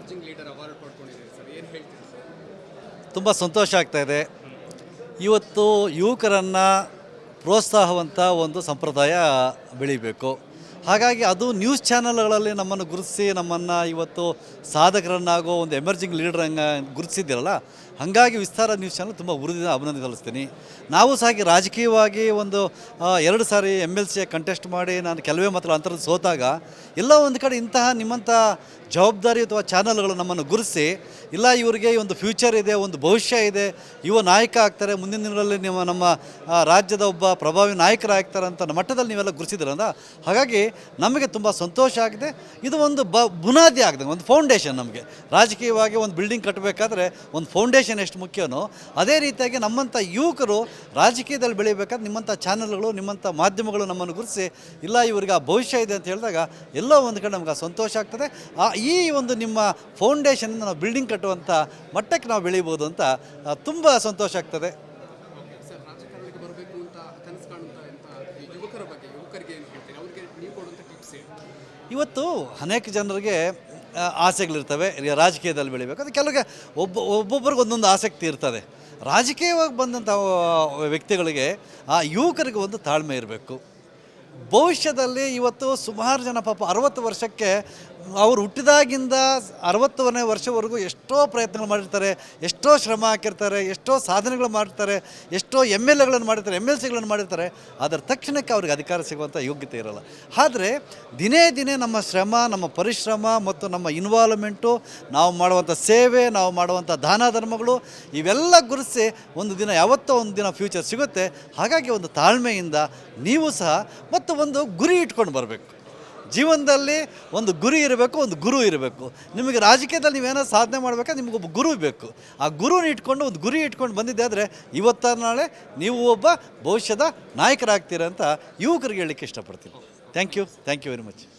Emerging leader award ಪಡ್ಕೊಂಡಿದ್ದೀರಿ sir. ಏನು ಹೇಳ್ತೀರಿ ಸರ್? ತುಂಬ ಸಂತೋಷ ಆಗ್ತಾ ಇದೆ. ಇವತ್ತು ಯುವಕರನ್ನು ಪ್ರೋತ್ಸಾಹವಂತ ಒಂದು ಸಂಪ್ರದಾಯ ಬೆಳಿಬೇಕು. ಹಾಗಾಗಿ ಅದು ನ್ಯೂಸ್ ಚಾನಲ್ಗಳಲ್ಲಿ ನಮ್ಮನ್ನು ಗುರುತಿಸಿ ನಮ್ಮನ್ನು ಇವತ್ತು ಸಾಧಕರನ್ನಾಗೋ ಒಂದು ಎಮರ್ಜಿಂಗ್ ಲೀಡರ್ ಹಂಗ ಗುರುತಿಸಿದ್ದೀರಲ್ಲ, ಹಾಗಾಗಿ ವಿಸ್ತಾರ ನ್ಯೂಸ್ ಚಾನಲ್ ತುಂಬ ಉರಿದಿನ ಅಭಿನಂದನೆ ಸಲ್ಲಿಸ್ತೀನಿ. ನಾವು ಸಹ ರಾಜಕೀಯವಾಗಿ ಒಂದು ಎರಡು ಸಾರಿ ಎಂ ಎಲ್ ಸಿ ಕಂಟೆಸ್ಟ್ ಮಾಡಿ ನಾನು ಕೆಲವೇ ಮಾತ್ರ ಅಂತರ ಸೋತಾಗ, ಎಲ್ಲ ಒಂದು ಕಡೆ ಇಂತಹ ನಿಮ್ಮಂಥ ಜವಾಬ್ದಾರಿ ಅಥವಾ ಚಾನಲ್ಗಳು ನಮ್ಮನ್ನು ಗುರುತಿಸಿ, ಇಲ್ಲ ಇವರಿಗೆ ಒಂದು ಫ್ಯೂಚರ್ ಇದೆ, ಒಂದು ಭವಿಷ್ಯ ಇದೆ, ಯುವ ನಾಯಕ ಆಗ್ತಾರೆ, ಮುಂದಿನ ದಿನಗಳಲ್ಲಿ ನಿಮ್ಮ ನಮ್ಮ ರಾಜ್ಯದ ಒಬ್ಬ ಪ್ರಭಾವಿ ನಾಯಕರಾಗ್ತಾರೆ ಅಂತ ಮಟ್ಟದಲ್ಲಿ ನೀವೆಲ್ಲ ಗುರುತಿಸಿದ್ರಲ್ಲ, ಹಾಗಾಗಿ ನಮಗೆ ತುಂಬ ಸಂತೋಷ ಆಗಿದೆ. ಇದು ಒಂದು ಬ, ಬುನಾದಿ ಆಗಿದೆ, ಒಂದು ಫೌಂಡೇಶನ್ ನಮಗೆ. ರಾಜಕೀಯವಾಗಿ ಒಂದು ಬಿಲ್ಡಿಂಗ್ ಕಟ್ಟಬೇಕಾದ್ರೆ ಒಂದು ಫೌಂಡೇಶನ್ ಎಷ್ಟು ಮುಖ್ಯನೋ ಅದೇ ರೀತಿಯಾಗಿ ನಮ್ಮಂಥ ಯುವಕರು ರಾಜಕೀಯದಲ್ಲಿ ಬೆಳಿಬೇಕಾದ್ರೆ ನಿಮ್ಮಂಥ ಚಾನಲ್ಗಳು ನಿಮ್ಮಂಥ ಮಾಧ್ಯಮಗಳು ನಮ್ಮನ್ನು ಗುರುತಿಸಿ, ಇಲ್ಲ ಇವರಿಗೆ ಆ ಭವಿಷ್ಯ ಇದೆ ಅಂತ ಹೇಳಿದಾಗ ಎಲ್ಲ ಒಂದು ಕಡೆ ನಮ್ಗೆ ಸಂತೋಷ ಆಗ್ತದೆ. ಆ, ಈ ಒಂದು ನಿಮ್ಮ ಫೌಂಡೇಶನಿಂದ ನಾವು ಬಿಲ್ಡಿಂಗ್ ಕಟ್ಟುವಂಥ ಮಟ್ಟಕ್ಕೆ ನಾವು ಬೆಳಿಬೋದು ಅಂತ ತುಂಬ ಸಂತೋಷ ಆಗ್ತದೆ. ಯುವಕರ ಬಗ್ಗೆ, ಯುವಕರಿಗೆ ಏನು ಹೇಳ್ತೀರಿ ಅವ್ರಿಗೆ ನೀವು ಕೊಡುವಂಥ ಟಿಪ್ಸ್ ಏನು ಇವತ್ತು ಅನೇಕ ಜನರಿಗೆ ಆಸೆಗಳಿರ್ತವೆ. ರಾಜಕೀಯದಲ್ಲಿ ಬೆಳಿಬೇಕು. ಅದು ಕೆಲವರಿಗೆ ಒಬ್ಬ, ಒಬ್ಬೊಬ್ಬರಿಗೆ ಒಂದೊಂದು ಆಸಕ್ತಿ ಇರ್ತದೆ. ರಾಜಕೀಯವಾಗಿ ಬಂದಂಥ ವ್ಯಕ್ತಿಗಳಿಗೆ ಆ ಯುವಕರಿಗೆ ಒಂದು ತಾಳ್ಮೆ ಇರಬೇಕು. ಭವಿಷ್ಯದಲ್ಲಿ ಇವತ್ತು ಸುಮಾರು ಜನ ಪಾಪ ಅರವತ್ತು ವರ್ಷಕ್ಕೆ ಅವರು ಹುಟ್ಟಿದಾಗಿಂದ ಅರವತ್ತನೇ ವರ್ಷವರೆಗೂ ಎಷ್ಟೋ ಪ್ರಯತ್ನಗಳು ಮಾಡಿರ್ತಾರೆ, ಎಷ್ಟೋ ಶ್ರಮ ಹಾಕಿರ್ತಾರೆ, ಎಷ್ಟೋ ಸಾಧನೆಗಳು ಮಾಡಿರ್ತಾರೆ, ಎಷ್ಟೋ ಎಂ ಎಲ್ ಎಗಳನ್ನು ಮಾಡಿರ್ತಾರೆ, ಎಂ ಎಲ್ ಸಿಗಳನ್ನು ಮಾಡಿರ್ತಾರೆ, ಅದರ ತಕ್ಷಣಕ್ಕೆ ಅವ್ರಿಗೆ ಅಧಿಕಾರ ಸಿಗುವಂಥ ಯೋಗ್ಯತೆ ಇರಲ್ಲ. ಆದರೆ ದಿನೇ ದಿನೇ ನಮ್ಮ ಶ್ರಮ, ನಮ್ಮ ಪರಿಶ್ರಮ ಮತ್ತು ನಮ್ಮ ಇನ್ವಾಲ್ವ್ಮೆಂಟು ನಾವು ಮಾಡುವಂಥ ಸೇವೆ, ನಾವು ಮಾಡುವಂಥ ದಾನ ಧರ್ಮಗಳು ಇವೆಲ್ಲ ಗುರುತಿಸಿ ಒಂದು ದಿನ ಯಾವತ್ತೋ ಒಂದು ದಿನ ಫ್ಯೂಚರ್ ಸಿಗುತ್ತೆ. ಹಾಗಾಗಿ ಒಂದು ತಾಳ್ಮೆಯಿಂದ ನೀವು ಸಹ ಮತ್ತು ಒಂದು ಗುರಿ ಇಟ್ಕೊಂಡು ಬರಬೇಕು. ಜೀವನದಲ್ಲಿ ಒಂದು ಗುರಿ ಇರಬೇಕು, ಒಂದು ಗುರು ಇರಬೇಕು. ನಿಮಗೆ ರಾಜಕೀಯದಲ್ಲಿ ನೀವೇನೋ ಸಾಧನೆ ನಿಮ್ಗೆ ಒಬ್ಬ ಗುರು ಬೇಕು. ಆ ಗುರುನ ಇಟ್ಕೊಂಡು, ಒಂದು ಗುರಿ ಇಟ್ಕೊಂಡು ಬಂದಿದ್ದೆ ಆದರೆ ಇವತ್ತ ನಾಳೆ ನೀವು ಒಬ್ಬ ಭವಿಷ್ಯದ ನಾಯಕರಾಗ್ತೀರ ಅಂತ ಯುವಕರಿಗೆ ಹೇಳಲಿಕ್ಕೆ ಇಷ್ಟಪಡ್ತೀನಿ. Thank you thank you very much